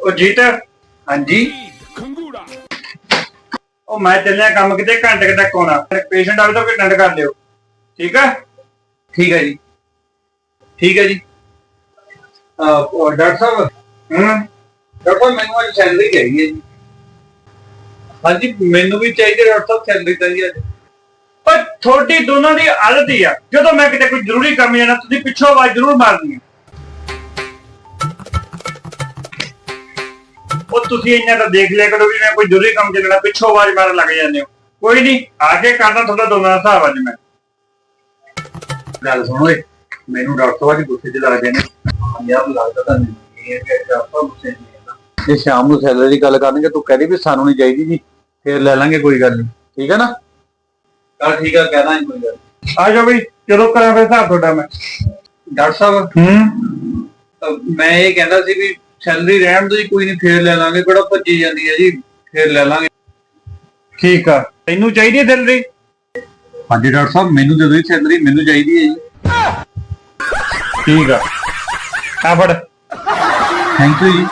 ਉਹ ਜੀਤ ਹਾਂਜੀ। ਖੰਗੂੜਾ। ਉਹ ਮੈਂ ਚੱਲਿਆ ਕੰਮ ਕਿਤੇ ਘੰਟੇ ਕੁ ਤੱਕ ਆਉਣਾ। ਪੇਸ਼ੈਂਟ ਆਵੇ ਤਾਂ ਕੋਈ ਅਟੈਂਡ ਕਰ ਲਿਓ। ਠੀਕ ਆ? ਠੀਕ ਹੈ ਜੀ। ਠੀਕ ਹੈ ਜੀ। ਅਹ ਉਹ ਡਾਕਟਰ ਸਾਹਿਬ? ਹੂੰ। ਡਾਕਟਰ ਸਾਹਿਬ ਮੈਨੂੰ ਅੱਜ ਸੈਲਰੀ ਚਾਹੀਦੀ ਹੈ ਜੀ। ਹਾਂਜੀ ਮੈਨੂੰ ਵੀ ਚਾਹੀਦੀ ਹੈ ਡਾਕਟਰ ਸਾਹਿਬ ਸੈਲਰੀ ਚਾਹੀਦੀ ਹੈ ਅੱਜ। ਪਰ ਤੁਹਾਡੀ ਦੋਨਾਂ ਦੀ ਆਦਤ ਹੀ ਆ। ਜਦੋਂ ਮੈਂ ਕਿਤੇ ਕੋਈ ਜ਼ਰੂਰੀ ਕੰਮ ਜਾਣਾ ਤੁਸੀਂ ਪਿੱਛੋਂ ਆਵਾਜ਼ ਜ਼ਰੂਰ ਮਾਰਨੀ ਆ। ਤੁਸੀਂ ਇੰਨਾ ਤਾਂ ਦੇਖ ਲਿਆ ਕਰੋ ਵੀ ਮੈਂ ਕੋਈ ਜ਼ਰੂਰੀ ਕੰਮ ਚੱਲਣਾ ਪਿੱਛੋਂ ਆਵਾਜ਼ ਮਾਰਨ ਲੱਗ ਜਾਂਦੇ ਹੋ। ਕੋਈ ਨਹੀਂ ਆ ਕੇ ਕਰਦਾ ਤੁਹਾਡਾ ਦੋਨਾਂ ਦਾ ਹਿਸਾਬ ਅੱਜ ਮੈਂ। ਗੱਲ ਸੁਣੋ ਏ ਮੈਨੂੰ ਡਾਕਟਰ ਸਾਹਿਬ ਦੇ ਗੁੱਸੇ 'ਚ ਲੱਗਦੇ ਨੇ। ਯਾਰ ਲੱਗਦਾ ਤਾਂ ਨਹੀਂ ਇਹ ਕਿ ਸਾਹਿਬ ਗੁੱਸੇ ਨਹੀਂ। ਜੇ ਸ਼ਾਮ ਨੂੰ ਸੈਲਰੀ ਦੀ ਗੱਲ ਕਰਨਗੇ ਤੂੰ ਕਹਦੀ ਵੀ ਸਾਨੂੰ ਨਹੀਂ ਚਾਹੀਦੀ ਜੀ ਫੇਰ ਲੈ ਲਾਂਗੇ ਕੋਈ ਗੱਲ ਨਹੀਂ। ਠੀਕ ਹੈ ਨਾ? ਚਲ ਠੀਕ ਹੈ ਕਹਿਣਾ ਕੋਈ ਗੱਲ। ਨੀ। ਆ ਜਾਓ ਬਈ ਜਦੋਂ ਕਰਾਂ ਫਿਰ ਹਿਸਾਬ ਤੁਹਾਡਾ ਮੈਂ। ਡਾਕਟਰ ਸਾਹਿਬ ਹੂੰ। ਮੈਂ ਇਹ ਕਹਿੰਦਾ ਸੀ ਵੀ ਸੈਲਰੀ ਰਹਿਣ ਦੋ ਜੀ ਕੋਈ ਨਹੀਂ ਫੇਰ ਲੈ ਲਾਂਗੇ ਕਿਹੜਾ ਭੱਜੀ ਜਾਂਦੀ ਹੈ ਜੀ ਫੇਰ ਲੈ ਲਾਂਗੇ। ਠੀਕ ਆ ਤੈਨੂੰ ਚਾਹੀਦੀ ਹੈ ਸੈਲਰੀ ਹਾਂਜੀ ਡਾਕਟਰ ਸਾਹਿਬ ਮੈਨੂੰ ਦੇ ਦਿਓ ਸੈਲਰੀ ਮੈਨੂੰ ਚਾਹੀਦੀ ਹੈ ਜੀ। ਠੀਕ ਆ ਆ ਫੜ। ਥੈਂਕ ਯੂ ਜੀ।